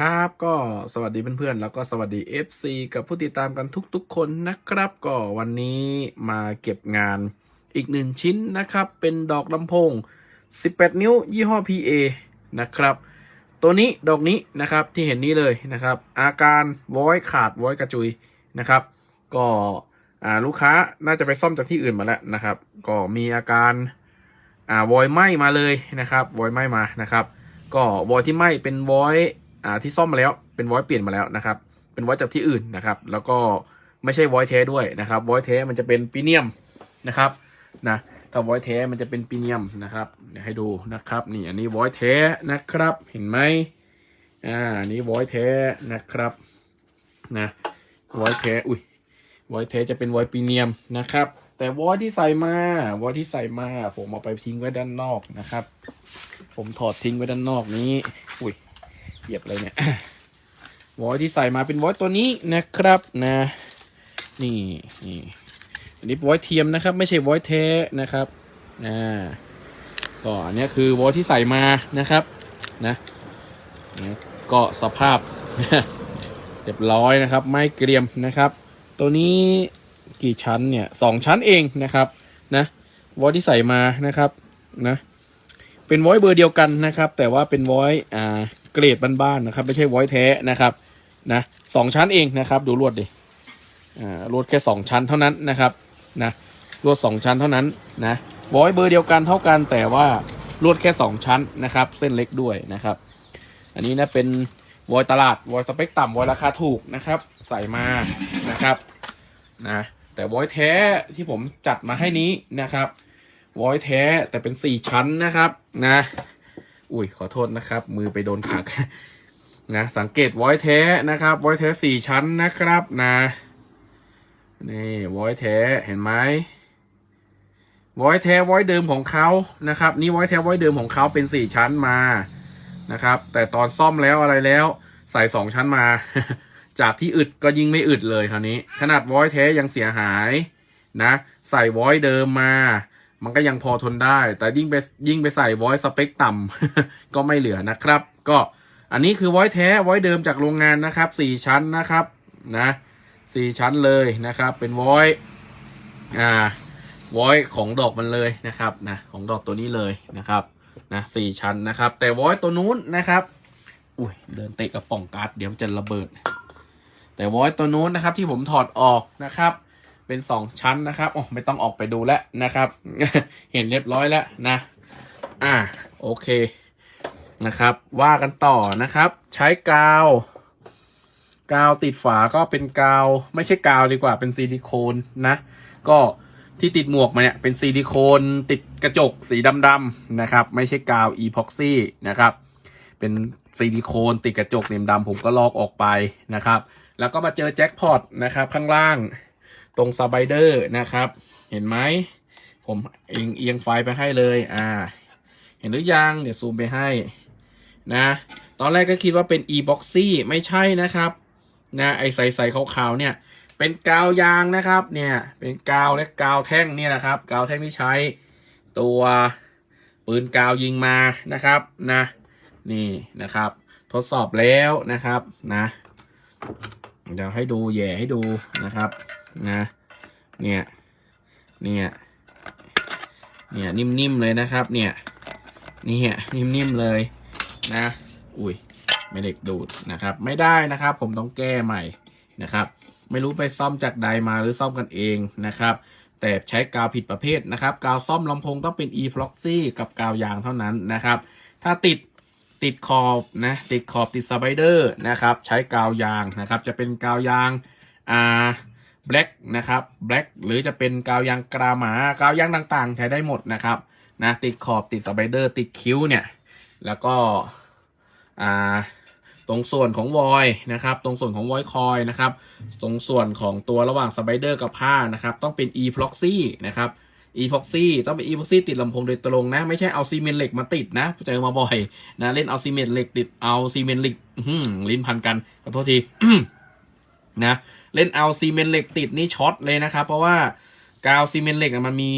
ครับก็สวัสดีเพื่อนๆ แล้วก็สวัสดี FC กับผู้ติดตามกันทุกๆ คนนะครับ ก็วันนี้มาเก็บงานอีกหนึ่งชิ้นนะครับ เป็นดอกลำโพง 18 นิ้วยี่ห้อ PA นะครับ ตัวนี้ดอกนี้นะครับที่เห็นนี้เลยนะครับ อาการวอยขาดวอยกระจุยนะครับ ก็ลูกค้าน่าจะไปซ่อมจากที่อื่นมาแล้วนะครับ ก็มีอาการอ่าวอยไหมมาเลยนะครับวอยไหมมานะครับ ก็วอยที่ไหมเป็นวอย อ่าที่ซ่อมมาแล้วเป็นวอยเปลี่ยนมาแล้วนะครับ เป็นวอยจากที่อื่นนะครับ แล้วก็ไม่ใช่วอยแท้ด้วยนะครับวอยแท้มันจะเป็นปีเนียมนะครับนะถ้าวอยแท้มันจะเป็นปีเนียมนะครับเดี๋ยวให้ดูนะครับ นี่อันนี้วอยแท้นะครับ เห็นไหมอ่าอันนี้วอยแท้นะครับนะวอยแท้อุ้ยวอยแท้จะเป็นวอยปีเนียมนะครับ แต่วอยที่ใส่มาวอยที่ใส่มา ผมเอาไปทิ้งไว้ด้านนอกนะครับ ผมถอดทิ้งไว้ด้านนอกนี้ อุ้ย เหยียบอะไรเนี่ยวอยที่ใส่มาเป็นวอยตัวนี้นะครับนะนี่นี่อันนี้วอยเทียมนะครับ ไม่ใช่วอยแท้นะครับอ่าก็อันนี้คือวอยที่ใส่มานะครับนะนะก็สภาพเรียบร้อยนะครับ ไม่เกรียมนะครับ ตัวนี้กี่ชั้นเนี่ยสองชั้นเองนะครับนะวอยที่ใส่มานะครับนะเป็นวอยเบอร์เดียวกันนะครับ แต่ว่าเป็นวอยอ่า เกรดบ้านๆนะครับ ไม่ใช่วอยแท้นะครับนะสองชั้นเองนะครับ ดูลวดดิอ่าลวดแค่สองชั้นเท่านั้นนะครับนะลวดสองชั้นเท่านั้นนะวอยเบอร์เดียวกันเท่ากันแต่ว่าลวดแค่สองชั้นนะครับ เส้นเล็กด้วยนะครับ อันนี้นะเป็นวอยตลาดวอยสเปคต่ำวอยราคาถูกนะครับ ใส่มานะครับนะแต่วอยแท้ที่ผมจัดมาให้นี้นะครับวอยแท้แต่เป็นสี่ชั้นนะครับนะ อุ้ยขอโทษนะครับ มือไปโดนผักนะสังเกตวอยแท้นะครับวอยแท้สี่ชั้นนะครับนะนี่วอยแท้เห็นไหมวอยแท้วอยเดิมของเขานะครับ นี่วอยแท้วอยเดิมของเขาเป็นสี่ชั้นมานะครับ แต่ตอนซ่อมแล้วอะไรแล้ว ใส่สองชั้นมา จากที่อึดก็ยิ่งไม่อึดเลยคราวนี้ ขนาดวอยแท้ยังเสียหายนะ ใส่วอยเดิมมา มันก็ยังพอทนได้ แต่ยิ่งไปยิ่งไปใส่ voice สเปคต่ำ ก็ไม่เหลือนะครับ ก็อันนี้คือ voice แท้ voice เดิมจากโรงงานนะครับสี่ชั้นนะครับนะสี่ชั้นเลยนะครับ เป็น voice อ่า voice ของดอกมันเลยนะครับนะของดอกตัวนี้เลยนะครับนะสี่ชั้นนะครับ แต่ voice ตัวนู้นนะครับ อุ้ยเดินเตะกระป๋องการ์ดเดี๋ยวมันจะระเบิด แต่ voice ตัวนู้นนะครับที่ผมถอดออกนะครับ เป็นสองชั้นนะครับโอ้ไม่ต้องออกไปดูแล้วนะครับ เห็นเรียบร้อยแล้วนะ อ่าโอเคนะครับ ว่ากันต่อนะครับ ใช้กาว กาวติดฝาก็เป็นกาว ไม่ใช่กาวดีกว่าเป็นซิลิโคนนะ ก็ที่ติดหมวกมาเนี่ยเป็นซิลิโคนติดกระจกสีดำๆนะครับ ไม่ใช่กาวอีพ็อกซี่นะครับ เป็นซิลิโคนติดกระจกสีดำผมก็ลอกออกไปนะครับ แล้วก็มาเจอแจ็คพอตนะครับข้างล่าง ตรงสไบเดอร์นะครับ เห็นไหม ผมเอียงเอียงไฟไปให้เลย อ่า เห็นหรือยัง เดี๋ยวซูมไปให้ นะ ตอนแรกก็คิดว่าเป็น e-boxy ไม่ใช่นะครับ นะ ไอใสๆขาวๆเนี่ย เป็นกาวยางนะครับ เนี่ย เป็นกาวและกาวแท่งเนี่ยนะครับ กาวแท่งที่ใช้ตัวปืนกาวยิงมานะครับ นะ นี่นะครับ ทดสอบแล้วนะครับ นะ เดี๋ยวให้ดูแย่ให้ดูนะครับ นะ เนี่ย เนี่ย เนี่ยนิ่มๆเลยนะครับ เนี่ย เนี่ยนิ่มๆเลยนะ อุ้ยไม่เด็กดูดนะครับ ไม่ได้นะครับ ผมต้องแก้ใหม่นะครับ ไม่รู้ไปซ่อมจากใดมาหรือซ่อมกันเองนะครับแต่ใช้กาวผิดประเภทนะครับ กาวซ่อมลำโพงต้องเป็น e proxy กับกาวยางเท่านั้นนะครับ ถ้าติดติดขอบนะติดขอบติดสไปเดอร์นะครับ ใช้กาวยางนะครับ จะเป็นกาวยางอ่า black นะครับ black หรือจะเป็นกาวยางกราหมากาวยางต่างๆ ใช้ได้หมดนะครับนะติดขอบติดสไปเดอร์ติดคิ้วเนี่ยแล้วก็อ่าตรงส่วนของวอยนะครับตรงส่วนของวอยคอยนะครับตรงส่วนของตัวระหว่างสไปเดอร์กับผ้านะครับต้องเป็น e proxy นะครับ e proxy ต้องเป็น e proxy ติดลำโพงโดยตรงนะ ไม่ใช่เอาซีเมนต์เหล็กมาติดนะเจอมาบ่อยนะเล่นเอาซีเมนต์เหล็กติดเอาซีเมนต์เหล็กลิ้นพันกันขอโทษทีนะ เล่นเอาซีเมนต์เหล็กติดนี่ช็อตเลยนะครับ เพราะว่ากาวซีเมนต์เหล็กมันมี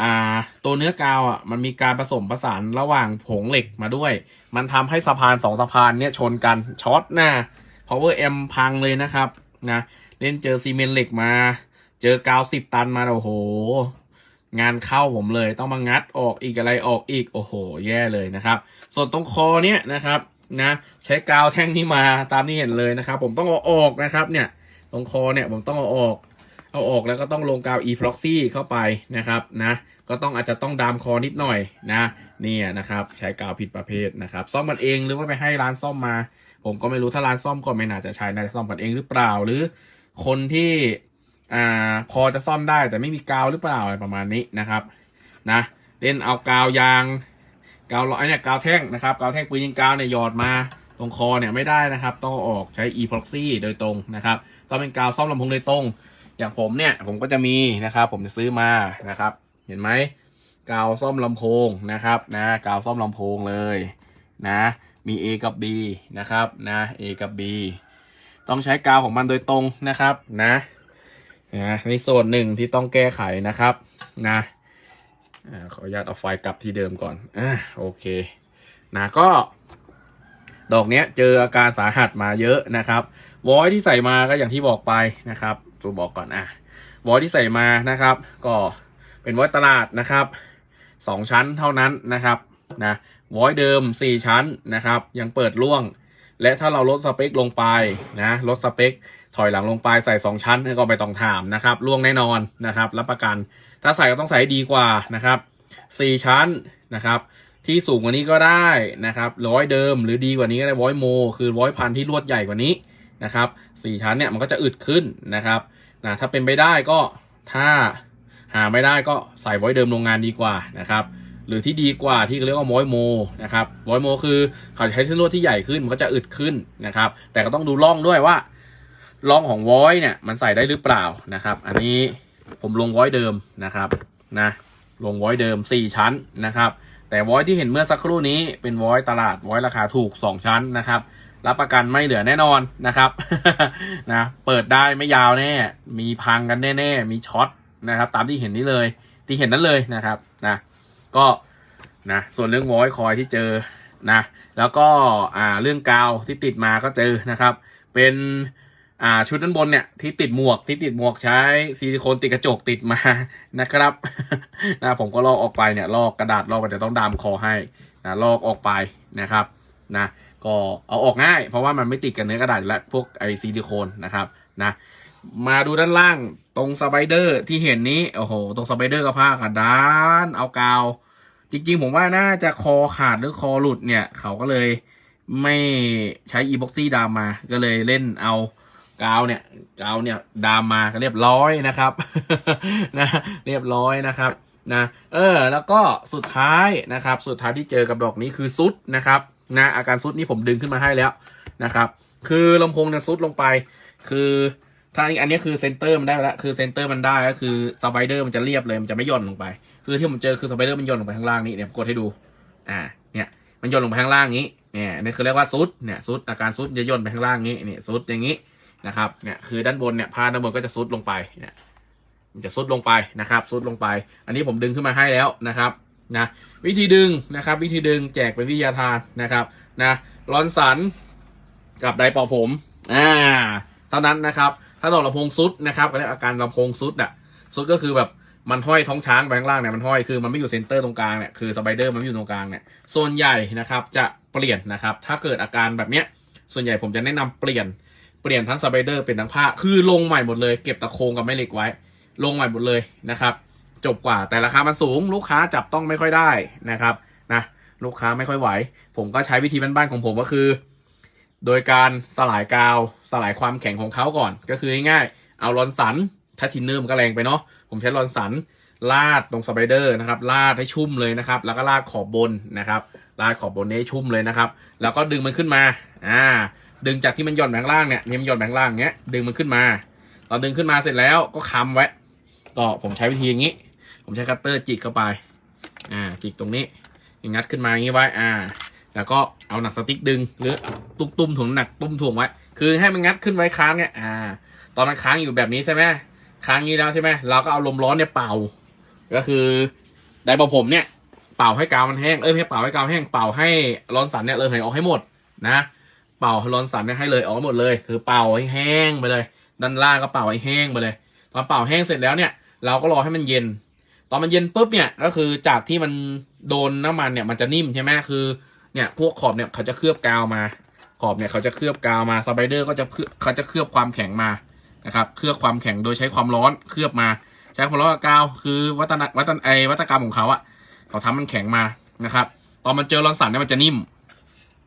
อ่าตัวเนื้อกาวอะมันมีการผสมผสานระหว่างผงเหล็กมาด้วย มันทำให้สะพานสองสะพานเนี่ยชนกันช็อตหน้า power m พังเลยนะครับนะเล่นเจอซีเมนต์เหล็กมา เจอกาวสิบตันมาโอ้โห งานเข้าผมเลยต้องมางัดออกอีกอะไรออกอีกโอ้โห แย่เลยนะครับ ส่วนตรงคอเนี่ยนะครับนะใช้กาวแท่งนี้มาตามที่เห็นเลยนะครับ ผมต้องเอาออกนะครับเนี่ย รงคอเนี่ยผมต้องเอาออก เอาออกแล้วก็ต้องลงกาว e proxy เข้าไปนะครับนะก็ต้องอาจจะต้องดามคอนิดหน่อยนะเนี่ยนะครับใช้กาวผิดประเภทนะครับ ซ่อมมันเองหรือว่าไปให้ร้านซ่อมมา ผมก็ไม่รู้ถ้าร้านซ่อมก็ไม่น่าจะใช้น่าจะซ่อมกันเองหรือเปล่าหรือ คนที่อ่าพอจะซ่อมได้แต่ไม่มีกาวหรือเปล่าอะไรประมาณนี้นะครับนะเล่นเอากาวยางกาวร้อยเนี่ยกาวแท่งนะครับกาวแท่งปืนยิงกาวเนี่ยหยอดมา ตรงคอเนี่ยไม่ได้นะครับ ต้องออกใช้ e proxy โดยตรงนะครับต้องเป็นกาวซ่อมลำโพงโดยตรง อย่างผมเนี่ยผมก็จะมีนะครับ ผมจะซื้อมานะครับ เห็นไหมกาวซ่อมลำโพงนะครับนะกาวซ่อมลำโพงเลยนะมี A กับ B นะครับนะ A กับ B ต้องใช้กาวของมันโดยตรงนะครับนะนะในส่วนหนึ่งที่ต้องแก้ไขนะครับนะอ่าขออนุญาตเอาไฟกลับที่เดิมก่อนอ่าโอเคนะก็ ดอกเนี้ยเจออาการสาหัสมาเยอะนะครับวอยที่ใส่มาก็อย่างที่บอกไปนะครับตัวบอกก่อนอะวอยที่ใส่มานะครับ ก็เป็นวอยตลาดนะครับสองชั้นเท่านั้นนะครับนะวอยเดิมสี่ชั้นนะครับ ยังเปิดร่วง และถ้าเราลดสเปคลงไปนะลดสเปคถอยหลังลงไปใส่สองชั้นก็ไม่ต้องถามนะครับร่วงแน่นอนนะครับรับประกัน ถ้าใส่ก็ต้องใส่ให้ดีกว่านะครับสี่ชั้นนะครับ ที่สูงกว่านี้ก็ได้นะครับร้อยเดิมหรือดีกว่านี้ก็ได้ร้อยโม คือร้อยพันที่ลวดใหญ่กว่านี้นะครับสี่ชั้นเนี่ยมันก็จะอึดขึ้นนะครับนะถ้าเป็นไปได้ก็ถ้าหาไม่ได้ก็ใส่ร้อยเดิมโรงงานดีกว่านะครับหรือที่ดีกว่าที่เรียกว่าร้อยโมนะครับร้อยโม คือเขาจะใช้เส้นลวดที่ใหญ่ขึ้นมันก็จะอึดขึ้นนะครับ แต่ก็ต้องดูร่องด้วยว่าร่องของวอยเนี่ยมันใส่ได้หรือเปล่านะครับ อันนี้ผมลงวอยเดิมนะครับนะลงวอยเดิมสี่ชั้นนะครับ แต่วอยที่เห็นเมื่อสักครู่นี้เป็นวอยตลาดวอยราคาถูก 2 ชั้นนะครับ รับประกันไม่เหลือแน่นอนนะครับนะเปิดได้ไม่ยาวแน่ มีพังกันแน่ ๆ มีช็อตนะครับ ตามที่เห็นนี้เลย ที่เห็นนั้นเลยนะครับนะก็นะส่วนเรื่องวอยคอยที่เจอนะแล้วก็อ่าเรื่องกาวที่ติดมาก็เจอนะครับ เป็น อ่าชุดด้านบนเนี่ยที่ติดหมวกที่ติดหมวกใช้ซิลิโคนติดกระจกติดมานะครับนะผมก็ลอกออกไปเนี่ยลอกกระดาษลอกไปแต่ต้องดามคอให้นะลอกออกไปนะครับนะก็เอาออกง่าย เพราะว่ามันไม่ติดกับเนื้อกระดาษและพวกไอซิลิโคนนะครับนะมาดูด้านล่างตรงสไปเดอร์ที่เห็นนี้โอ้โหตรงสไปเดอร์กับผ้าขาดด้านเอากาว จริงๆ ผมว่าน่าจะคอขาดหรือคอหลุดเนี่ยเขาก็เลยไม่ใช้อีบ็อกซี่ดามมาก็เลยเล่นเอา กาวเนี่ยกาวเนี่ยดามมาเรียบร้อยนะครับนะเรียบร้อยนะครับนะเออ แล้วก็สุดท้ายนะครับ สุดท้ายที่เจอกับดอกนี้คือซุดนะครับนะอาการซุดนี่ผมดึงขึ้นมาให้แล้วนะครับ คือลำโพงเนี่ยซุดลงไป คือถ้าอันนี้คือเซนเตอร์มันได้แล้วคือเซนเตอร์มันได้ก็คือสไปเดอร์มันจะเรียบเลยมันจะไม่ย่อนลงไป คือที่ผมเจอคือสไปเดอร์มันย่อนลงไปข้างล่างนี่เนี่ยกดให้ดู อ่า เนี่ยมันย่อนลงไปข้างล่างนี้เนี่ยนี่คือเรียกว่าซุดเนี่ยซุดอาการซุดจะย่อนไปข้างล่างนี้เนี่ยซุดอย่างนี้ นะครับเนี่ยคือด้านบนเนี่ยผ้าด้านบนก็จะซุดลงไปเนี่ยมันจะซุดลงไปนะครับซุดลงไป อันนี้ผมดึงขึ้นมาให้แล้วนะครับนะวิธีดึงนะครับ วิธีดึงแจกเป็นวิทยาทานนะครับนะรอนสันกับไดเป่าผมอ่าเท่านั้นนะครับ ถ้าดอกลำโพงซุดนะครับก็เรียกอาการลำโพงซุดอะซุดก็คือแบบมันห้อยท้องช้างไปข้างล่างเนี่ยมันห้อยคือมันไม่อยู่เซนเตอร์ตรงกลางเนี่ยคือสไปเดอร์มันไม่อยู่ตรงกลางเนี่ยส่วนใหญ่นะครับจะเปลี่ยนนะครับ ถ้าเกิดอาการแบบเนี้ยส่วนใหญ่ผมจะแนะนำเปลี่ยน ปลี่ยนทั้งสไปเดอร์เป็นทั้งผ้า คือลงใหม่หมดเลย เก็บตะโคงกับแม่เหล็กไว้ ลงใหม่หมดเลยนะครับ จบกว่าแต่ราคามันสูง ลูกค้าจับต้องไม่ค่อยได้นะครับนะลูกค้าไม่ค่อยไหว ผมก็ใช้วิธีบ้านๆของผมก็คือ โดยการสลายกาว สลายความแข็งของเขาก่อน ก็คือง่ายๆเอาลอนสันถ้าทินเนอร์มันก็แรงไปเนาะผมใช้ลอนสันลาดตรงสไปเดอร์นะครับลาดให้ชุ่มเลยนะครับ แล้วก็ลาดขอบบนนะครับลาดขอบบนนี้ให้ชุ่มเลยนะครับ แล้วก็ดึงมันขึ้นมาอ่า ดึงจากที่มันหย่อนแบงล่างเนี่ยเนี่ยมันหย่อนแบงล่างเงี้ยดึงมันขึ้นมาตอนดึงขึ้นมาเสร็จแล้วก็ค้ำไว้ ก็ผมใช้วิธีอย่างนี้ ผมใช้คัตเตอร์จิกเข้าไป อ่าจิกตรงนี้งัดขึ้นมาอย่างนี้ไว้ อ่า แล้วก็เอาหนักสติ๊กดึงหรือตุ้มตุ้มถ่วงหนักตุ้มถ่วงไว้ คือให้มันงัดขึ้นไว้ค้างเนี่ย อ่า ตอนมันค้างอยู่แบบนี้ใช่ไหมค้างนี้แล้วใช่ไหมเราก็เอาลมร้อนเนี่ยเป่า ก็คือไดร์เป่าผมเนี่ยเป่าให้กาวมันแห้ง เอ้ยไม่ให้เป่าให้กาวแห้ง เป่าให้ร้อนสันเนี่ยเลยเหยออกให้หมดนะ เป่าร้อนสันเนี่ยให้เลยออกหมดเลย คือเป่าให้แห้งไปเลย ด้านล่างก็เป่าให้แห้งไปเลย ตอนเป่าแห้งเสร็จแล้วเนี่ย เราก็รอให้มันเย็น ตอนมันเย็นปุ๊บเนี่ยก็คือจากที่มันโดนน้ำมันเนี่ยมันจะนิ่มใช่ไหมคือเนี่ยพวกขอบเนี่ยเขาจะเคลือบกาวมา ขอบเนี่ยเขาจะเคลือบกาวมาสไปเดอร์ก็จะเคลือบเขาจะเคลือบความแข็งมานะครับเคลือบความแข็งโดยใช้ความร้อนเคลือบมา ใช้ความร้อนกับกาวคือวัฒนวัฒนไอวัตกรรมของเขาอะเขาทำมันแข็งมานะครับ ตอนมันเจอร้อนสันเนี่ยมันจะนิ่ม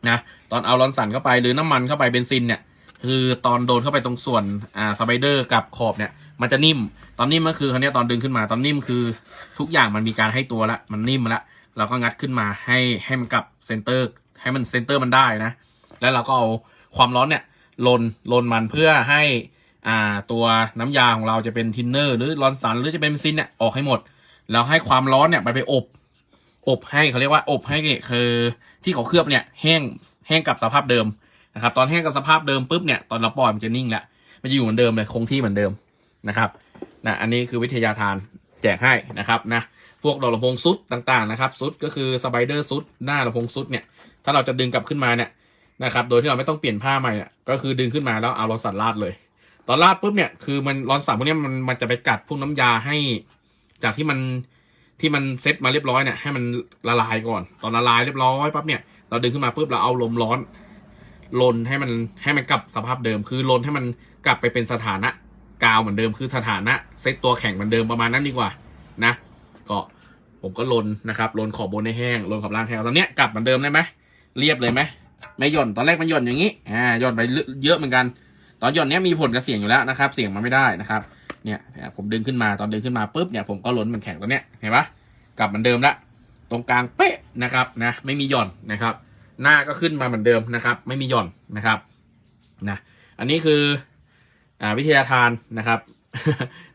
นะตอนเอาร้อนสันเข้าไปหรือน้ำมันเข้าไปเบนซินเนี่ยคือตอนโดนเข้าไปตรงส่วนอ่าสไปเดอร์กับขอบเนี่ยมันจะนิ่ม ตอนนิ่มก็คือคราวนี้ตอนดึงขึ้นมา ตอนนิ่มคือทุกอย่างมันมีการให้ตัวละมันนิ่มละเราก็งัดขึ้นมาให้ให้มันกลับเซนเตอร์ ให้มันเซนเตอร์มันได้นะ แล้วเราก็เอาความร้อนเนี่ยลนลนมันเพื่อให้อ่าตัวน้ำยาของเราจะเป็นทินเนอร์หรือรอนสันหรือจะเป็นเบนซินเนี่ยออกให้หมดแล้วให้ความร้อนเนี่ยไปไปอบ อบให้เขาเรียกว่าอบให้คือที่เขาเคลือบเนี่ยแห้งแห้งกับสภาพเดิมนะครับ ตอนแห้งกับสภาพเดิมปุ๊บเนี่ยตอนเราปล่อยมันจะนิ่งแล้วมันจะอยู่เหมือนเดิมเลยคงที่เหมือนเดิมนะครับนะอันนี้คือวิทยาทานแจกให้นะครับนะพวกดอกลำโพงซุดต่างๆนะครับซุดก็คือสไปเดอร์ซุดหน้าลำโพงซุดเนี่ยถ้าเราจะดึงกลับขึ้นมาเนี่ยนะครับโดยที่เราไม่ต้องเปลี่ยนผ้าใหม่เนี่ยก็คือดึงขึ้นมาแล้วเอารอนสันลาดเลย ตอนลาดปุ๊บเนี่ยคือมันรอนสันพวกนี้มันมันจะไปกัดพวกน้ำยาให้ จากที่มัน ที่มันเซ็ตมาเรียบร้อยเนี่ยให้มันละลายก่อน ตอนละลายเรียบร้อยปั๊บเนี่ยเราดึงขึ้นมาปุ๊บเราเอาลมร้อนลนให้มันให้มันกลับสภาพเดิม คือลนให้มันกลับไปเป็นสถานะกาวเหมือนเดิมคือสถานะเซ็ตตัวแข็งเหมือนเดิมประมาณนั้นดีกว่านะก็ผมก็ลนนะครับลนขอบบนให้แห้งลนขอบล่างแห้งตอนเนี้ยกลับเหมือนเดิมได้ไหมเรียบเลยไหมไม่หย่อนตอนแรกมันหย่อนอย่างนี้อ่าหย่อนไปเยอะเหมือนกัน ตอนหย่อนเนี้ยมีผลกับเสียงอยู่แล้วนะครับ เสียงมันไม่ได้นะครับ เนี่ยผมดึงขึ้นมาตอนดึงขึ้นมาปุ๊บเนี่ยผมก็ล้นมันแข็งตัวเนี้ยเห็นปะกลับเหมือนเดิมละตรงกลางเป๊ะนะครับนะไม่มีหย่อนนะครับ หน้าก็ขึ้นมาเหมือนเดิมนะครับ ไม่มีหย่อนนะครับนะอันนี้คืออ่าวิทยาทานนะครับ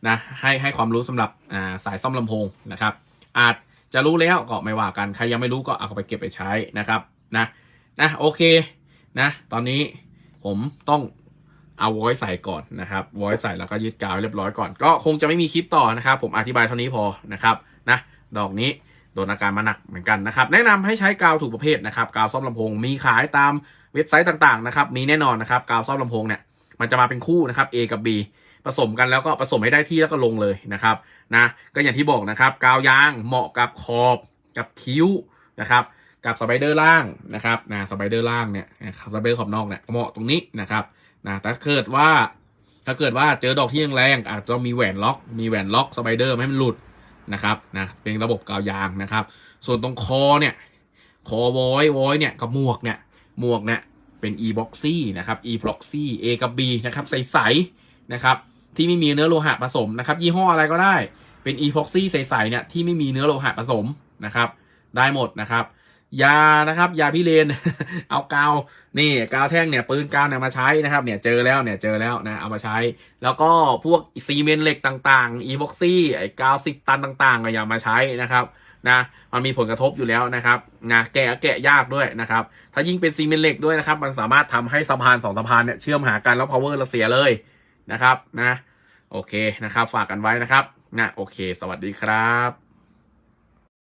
นะให้ให้ความรู้สำหรับอ่าสายซ่อมลำโพงนะครับ อาจจะรู้แล้วก็ไม่ว่ากันใครยังไม่รู้ก็เอาไปเก็บไปใช้นะครับนะนะโอเคนะตอนนี้ผมต้อง เอาไว้ใส่ก่อนนะครับไว้ใส่แล้วก็ยึดกาวเรียบร้อยก่อน ก็คงจะไม่มีคลิปต่อนะครับ ผมอธิบายเท่านี้พอนะครับนะดอกนี้โดนอาการมาหนักเหมือนกันนะครับ แนะนำให้ใช้กาวถูกประเภทนะครับกาวซ่อมลำโพงมีขายตามเว็บไซต์ต่างๆนะครับมีแน่นอนนะครับกาวซ่อมลำโพงเนี่ยมันจะมาเป็นคู่นะครับ A กับ B ผสมกันแล้วก็ผสมให้ได้ที่แล้วก็ลงเลยนะครับนะก็อย่างที่บอกนะครับ กาวยางเหมาะกับขอบกับคิ้วนะครับกับสไปเดอร์ล่างนะครับนะสไปเดอร์ล่างเนี่ยสไปเดอร์ขอบนอกเนี่ยเหมาะตรงนี้นะครับ นะถ้าเกิดว่า ถ้าเกิดว่าเจอดอกที่แรงๆอาจจะต้องมีแหวนล็อก มีแหวนล็อกสไปเดอร์ไม่ให้มันหลุดนะครับนะเป็นระบบกาวยางนะครับ ส่วนตรงคอเนี่ยคอวอยวอยเนี่ยกับหมวกเนี่ยหมวกเนี่ยเป็น e boxy นะครับ e proxy A กับ B นะครับใสๆนะครับที่ไม่มีเนื้อโลหะผสมนะครับ ยี่ห้ออะไรก็ได้เป็น epoxy ใสๆเนี่ยที่ไม่มีเนื้อโลหะผสมนะครับ ได้หมดนะครับ ยานะครับ ยาพิเรน เอากาวนี่กาวแท่งเนี่ยปืนกาวเนี่ยมาใช้นะครับเนี่ยเจอแล้วเนี่ยเจอแล้วนะเอามาใช้ แล้วก็พวกซีเมนต์เหล็กต่างๆ epoxy ไอ้กาวสิบตันต่างๆก็อย่ามาใช้นะครับนะมันมีผลกระทบอยู่แล้วนะครับนะแกะแกะยากด้วยนะครับ ถ้ายิ่งเป็นซีเมนต์เหล็กด้วยนะครับ มันสามารถทำให้สะพานสองสะพานเนี่ยเชื่อมหากันแล้ว power เราเสียเลยนะครับนะโอเคนะครับ ฝากกันไว้นะครับนะโอเค สวัสดีครับ